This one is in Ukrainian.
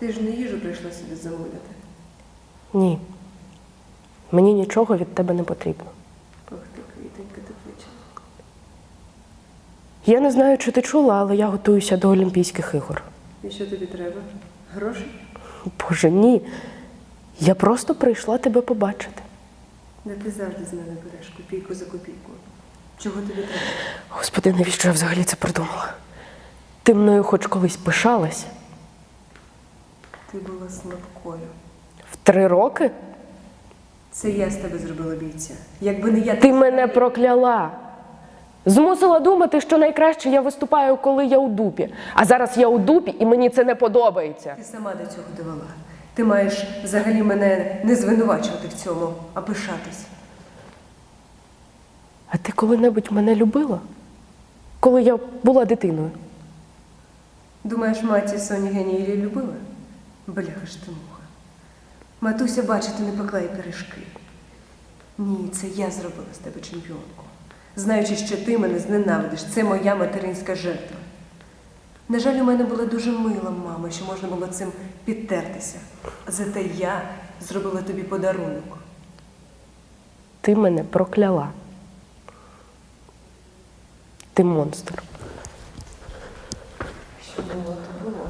Ти ж не їжу прийшла собі замовляти. Ні. Мені нічого від тебе не потрібно. Ох ти, квітенька теплича. Я не знаю, чи ти чула, але я готуюся до Олімпійських ігор. І що тобі треба? Гроші? Боже, ні. Я просто прийшла тебе побачити. Да ти завжди з мене береш копійку за копійку. Чого тобі треба? Господи, навіщо я взагалі це придумала? Ти мною хоч колись пишалась? Ти була слабкою. В три роки? Це я з тебе зробила бійця. Якби не я, Ти мене прокляла. Змусила думати, що найкраще я виступаю, коли я у дупі. А зараз я у дупі, і мені це не подобається. Ти сама до цього довела. Ти маєш взагалі мене не звинувачувати в цьому, а пишатись. А ти коли-небудь мене любила? Коли я була дитиною? Думаєш, маті Соні Генії любила? Бляха ж ти муха. Матуся бачити не пекла й пиріжки. Ні, це я зробила з тебе чемпіонку. Знаючи, що ти мене зненавидиш, це моя материнська жертва. На жаль, у мене була дуже мила мама, що можна було цим підтертися. Зате я зробила тобі подарунок. Ти мене прокляла. Ти монстр. Що було, то було,